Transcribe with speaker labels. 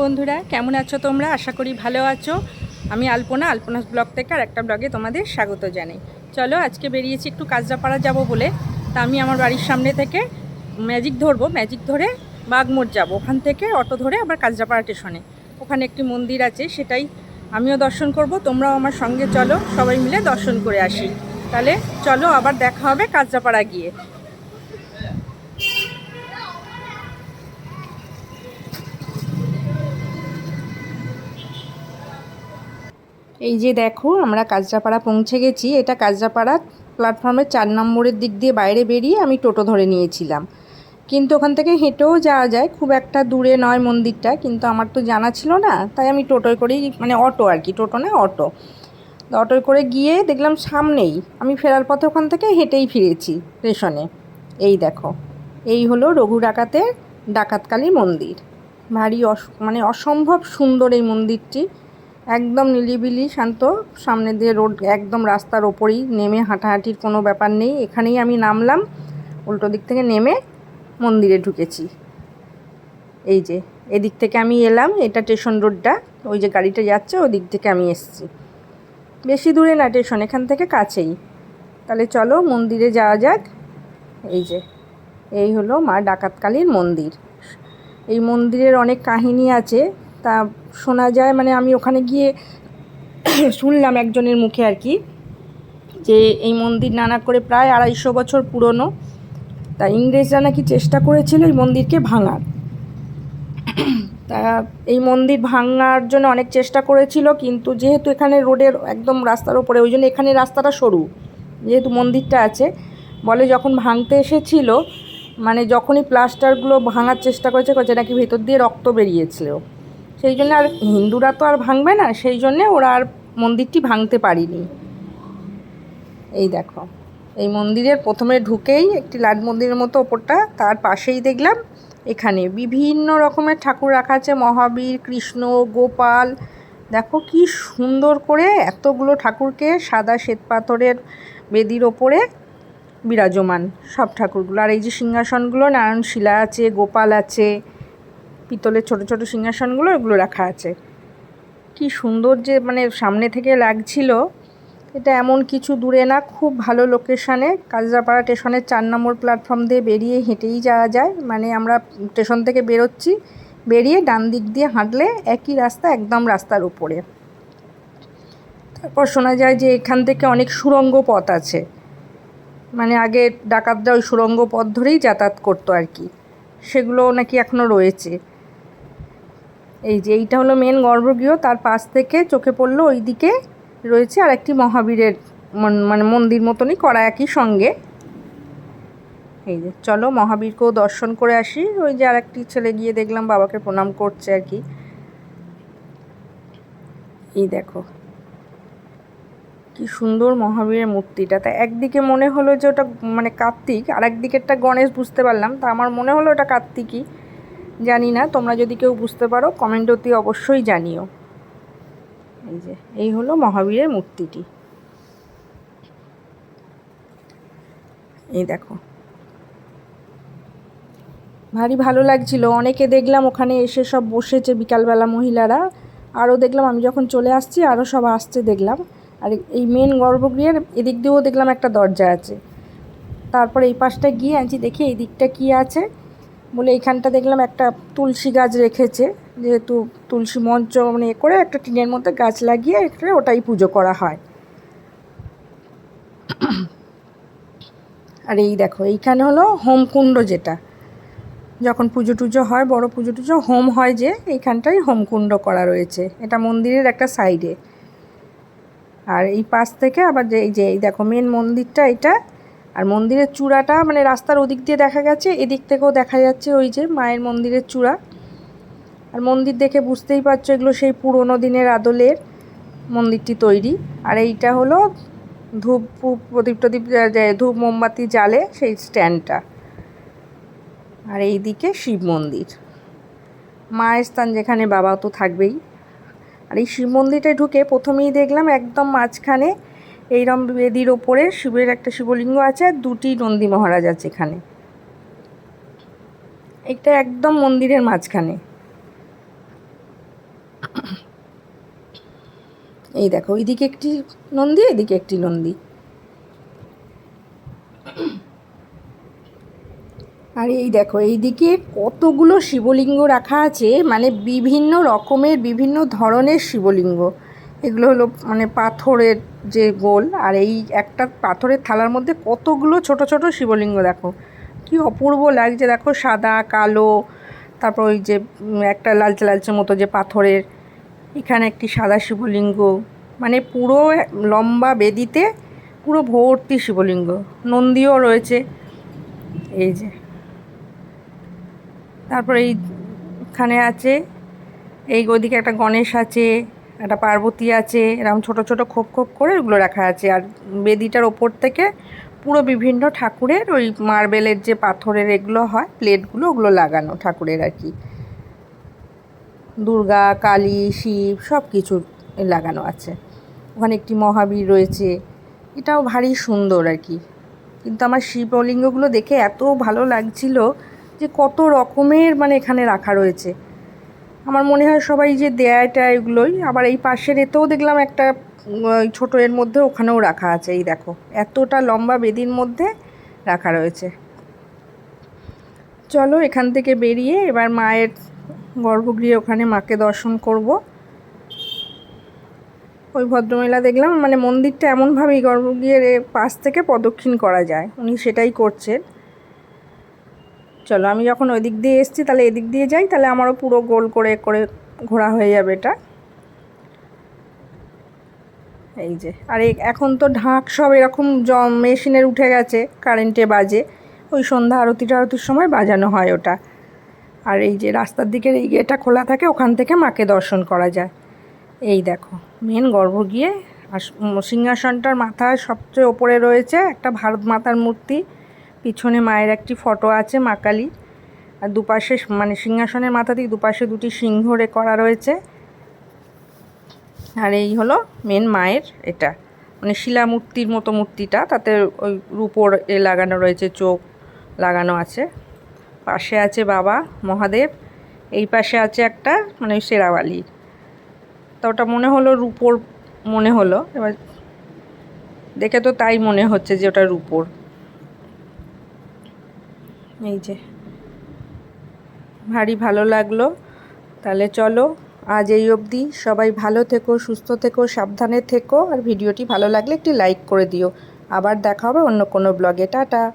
Speaker 1: বন্ধুরা, কেমন আছো তোমরা? আশা করি ভালো আছো। আমি আলপনা আলপনাস ব্লগ থেকে আর একটা ব্লগে তোমাদের স্বাগত জানাই। চলো, আজকে বেরিয়েছি একটু কাজরাপাড়া যাব বলে। তা আমি আমার বাড়ির সামনে থেকে ম্যাজিক ধরবো, ম্যাজিক ধরে বাগমোড় যাব। ওখান থেকে অটো ধরে আবার কাজরাপাড়া স্টেশনে। ওখানে একটি মন্দির আছে, সেটাই আমিও দর্শন করব, তোমরাও আমার সঙ্গে চলো, সবাই মিলে দর্শন করে আসি। তাহলে চলো, আবার দেখা হবে কাজরাপাড়া গিয়ে। এই যে দেখো, আমরা কাজরাপাড়া পৌঁছে গেছি। এটা কাজরাপাড়া প্ল্যাটফর্মের চার নম্বরের দিক দিয়ে বাইরে বেরিয়ে আমি টোটো ধরে নিয়েছিলাম। কিন্তু ওখান থেকে হেঁটেও যাওয়া যায়, খুব একটা দূরে নয় মন্দিরটা, কিন্তু আমার তো জানা ছিল না, তাই আমি টোটোয় করেই মানে অটো আর কি, টোটো না, অটো। অটোয় করে গিয়ে দেখলাম সামনেই, আমি ফেরার পথে ওখান থেকে হেঁটেই ফিরেছি স্টেশনে। এই দেখো, এই হলো রঘু ডাকাতের ডাকাতকালী মন্দির। ভারী অস মানে অসম্ভব সুন্দর এই মন্দিরটি। একদম নিলিবিলি, শান্ত। সামনে দিয়ে রোড, একদম রাস্তার ওপরেই নেমে হাঁটাহাঁটির কোনো ব্যাপার নেই। এখানেই আমি নামলাম। উল্টো দিক থেকে নেমে মন্দিরে ঢুকেছি। এই যে, এদিক থেকে আমি এলাম, এটা স্টেশন রোডটা। ওই যে গাড়িটা যাচ্ছে ওই দিক থেকে আমি এসেছি। বেশি দূরে না, স্টেশন, এখান থেকে কাছেই। তাহলে চলো, মন্দিরে যাওয়া যাক। এই যে, এই হলো মা ডাকাতকালীর মন্দির। এই মন্দিরের অনেক কাহিনী আছে। তা শোনা যায় মানে আমি ওখানে গিয়ে শুনলাম একজনের মুখে আর কি, যে এই মন্দির নানা করে প্রায় আড়াইশো বছর পুরনো। তা ইংরেজরা নাকি চেষ্টা করেছিল এই মন্দিরকে ভাঙার। তা এই মন্দির ভাঙার জন্য অনেক চেষ্টা করেছিল, কিন্তু যেহেতু এখানে রোডের একদম রাস্তার ওপরে, ওই জন্য এখানে রাস্তাটা সরু, যেহেতু মন্দিরটা আছে। বলে যখন ভাঙতে এসেছিল মানে যখনই প্লাস্টারগুলো ভাঙার চেষ্টা করেছে করেছে, নাকি ভেতর দিয়ে রক্ত বেরিয়েছিল। সেই জন্য আর হিন্দুরা তো আর ভাঙবে না, সেই জন্যে ওরা আর মন্দিরটি ভাঙতে পারিনি। এই দেখো, এই মন্দিরের প্রথমে ঢুকেই একটি লাট মন্দিরের মতো ওপরটা, তার পাশেই দেখলাম এখানে বিভিন্ন রকমের ঠাকুর রাখা আছে, মহাবীর, কৃষ্ণ, গোপাল। দেখো কি সুন্দর করে এতগুলো ঠাকুরকে সাদা শ্বেত পাথরের বেদির ওপরে বিরাজমান সব ঠাকুরগুলো। আর এই যে সিংহাসনগুলো, নারায়ণ শিলা আছে, গোপাল আছে পিতলের ছোট ছোট সিংহাসনগুলো এগুলো রাখা আছে। কি সুন্দর যে মানে সামনে থেকে লাগছিল। এটা এমন কিছু দূরে না, খুব ভালো লোকেশানে কাজরাপাড়া স্টেশনের চার নম্বর প্ল্যাটফর্ম দিয়ে বেরিয়ে হেঁটেই যাওয়া যায়। মানে আমরা স্টেশন থেকে বেরোচ্ছি, বেরিয়ে ডান দিক দিয়ে হাঁটলে একই রাস্তা, একদম রাস্তার উপরে। তারপর শোনা যায় যে এখান থেকে অনেক সুরঙ্গ পথ আছে। মানে আগে ডাকাতরা ওই সুরঙ্গ পথ ধরেই যাতায়াত করতো আর কি। সেগুলো নাকি এখনও রয়েছে। এই যে এইটা হলো মেন গর্ভগৃহ, তার পাশ থেকে চোখে পড়ল ওই দিকে রয়েছে আর একটি মহাবীরের মন- মানে মন্দির মতনই করা একই সঙ্গে। এই যে, চলো মহাবীরকেও দর্শন করে আসি। ওই যে আর একটি ছেলে গিয়ে দেখলাম, বাবাকে প্রণাম করছে আর কি। এই দেখো। কি সুন্দর মহাবীরের মূর্তিটা। তা একদিকে মনে হলো যে ওটা মানে কার্তিক আর একদিকেরটা গণেশ বুঝতে পারলাম। তা আমার মনে হলো ওটা কার্তিকই। জানি না, তোমরা যদি কেউ বুঝতে পারো কমেন্ট অতি অবশ্যই জানিও। এই যে, এই হলো মহাবীরের মূর্তিটি। এই দেখো। ভারী ভালো লাগছিল। অনেকে দেখলাম ওখানে এসে সব বসেছে বিকালবেলা মহিলারা। আরও দেখলাম, আমি যখন চলে আসছি, আরও সব আসছে দেখলাম। আর এই মেন গর্ভগৃহের এদিক দিয়েও দেখলাম একটা দরজা আছে। তারপর এই পাশটা গিয়ে আনছি, দেখি এই দিকটা কী আছে। বলে এইখানটা দেখলাম একটা তুলসী গাছ রেখেছে, যেহেতু তুলসী মঞ্চ মানে এ করে একটা টিনের মধ্যে গাছ লাগিয়ে এখানে ওটাই পুজো করা হয়। আর এই দেখো, এইখানে হলো হোমকুণ্ড যেটা। যখন পুজো টুজো হয়, বড় পুজো টুজো, হোম হয় যে, এইখানটাই হোমকুণ্ড করা রয়েছে। এটা মন্দিরের একটা সাইডে। আর এই পাশ থেকে আবার যে, এই যে, এই দেখো মেন মন্দিরটা, এটা আর মন্দিরের চূড়াটা মানে রাস্তার ওদিক দিয়ে দেখা গেছে, এদিক থেকেও দেখা যাচ্ছে ওই যে মায়ের মন্দিরের চূড়া। আর মন্দির দেখে বুঝতেই পারছ এগুলো সেই পুরোনো দিনের আদলের মন্দিরটি তৈরি। আর এইটা হলো ধূপ প্রদীপ টদীপ ধূপ মোমবাতি জ্বালে সেই স্ট্যান্ডটা। আর এইদিকে শিব মন্দির। মায়ের স্থান যেখানে বাবা তো থাকবেই। আর এই শিব মন্দিরটায় ঢুকে প্রথমেই দেখলাম একদম মাঝখানে এইরম বেদির ওপরে শিবের একটা শিবলিঙ্গ আছে আর দুটি নন্দী মহারাজ আছে এখানে। এটা একদম মন্দিরের মাঝখানে। এই দেখো, এইদিকে একটি নন্দী এদিকে একটি নন্দী। আর এই দেখো, এইদিকে কতগুলো শিবলিঙ্গ রাখা আছে মানে বিভিন্ন রকমের বিভিন্ন ধরনের শিবলিঙ্গ। এগুলো হলো মানে পাথরের যে গোল, আর এই একটা পাথরের থালার মধ্যে কতগুলো ছোট ছোট শিবলিঙ্গ দেখো। কি অপূর্ব লাগছে, দেখো সাদা, কালো, তারপর ওই যে একটা লালচে লালচে মতো যে পাথরের, এখানে একটি সাদা শিবলিঙ্গ। মানে পুরো লম্বা বেদিতে পুরো ভর্তি শিবলিঙ্গ। নন্দীও রয়েছে। এই যে। তারপরে এইখানে আছে, এই ওদিকে একটা গণেশ আছে। একটা পার্বতী আছে, এরকম ছোট ছোট খোপ খোপ করে ওগুলো রাখা আছে। আর বেদিটার ওপর থেকে পুরো বিভিন্ন ঠাকুরের ওই মার্বেলের যে পাথরের এগুলো হয়, প্লেটগুলো ওগুলো লাগানো ঠাকুরের আর কি। দুর্গা, কালী, শিব সব কিছু লাগানো আছে। ওখানে একটি মহাবীর রয়েছে। এটাও ভারী সুন্দর আর কি। কিন্তু আমার শিবলিঙ্গগুলো দেখে এত ভালো লাগছিল যে কত রকমের মানে এখানে রাখা রয়েছে। আমার মনে হয় সবাই যে দেয়াটা এগুলোই, আবার এই পাশের এতেও দেখলাম একটা ছোটো এর মধ্যে ওখানেও রাখা আছে, এই দেখো। এতটা লম্বা বেদির মধ্যে রাখা রয়েছে। চলো এখান থেকে বেরিয়ে এবার মায়ের গর্ভগৃহে ওখানে মাকে দর্শন করব। ওই ভদ্রমহিলা দেখলাম মানে মন্দিরটা এমনভাবেই গর্ভগৃহের পাশ থেকে প্রদক্ষিণ করা যায়। উনি সেটাই করছেন। চলো, আমি যখন ওই দিক দিয়ে এসেছি, তাহলে এদিক দিয়ে যাই, তাহলে আমারও পুরো গোল করে করে ঘোরা হয়ে যাবে এটা। এই যে, আর এখন তো ঢাক সব এরকম জম মেশিনের উঠে গেছে, কারেন্টে বাজে। ওই সন্ধ্যা আরতি টারতির সময় বাজানো হয় ওটা। আর এই যে রাস্তার দিকের এই গেটটা খোলা থাকে, ওখান থেকে মাকে দর্শন করা যায়। এই দেখো, মেন গর্ভ গিয়ে আর সিংহাসনটার মাথায় সবচেয়ে ওপরে রয়েছে একটা ভারত মাতার মূর্তি। পিছনে মায়ের একটি ফটো আছে, মা কালী। আর দুপাশে মানে সিংহাসনের মাথা দিয়ে দুপাশে দুটি সিংহ রে করা রয়েছে। আর এই হলো মেন মায়ের এটা। মানে শিলা মূর্তির মতো মূর্তিটা, তাতে ওই রূপোর এ লাগানো রয়েছে, চোখ লাগানো আছে। পাশে আছে বাবা, মহাদেব। এই পাশে আছে একটা মানে ওই শেরাওয়ালি তা ওটা মনে হলো রূপোর মনে হলো। এবার দেখে তো তাই মনে হচ্ছে যে ওটা রূপোর। এই যে। ভারী ভালো লাগল। তাহলে চলো, আজ এই অবধি। সবাই ভালো থেকো, সুস্থ থেকো, সাবধানে থেকো। আর ভিডিওটি ভালো লাগলে একটি লাইক করে দিও। আবার দেখা হবে অন্য কোনো ব্লগে। টাটা।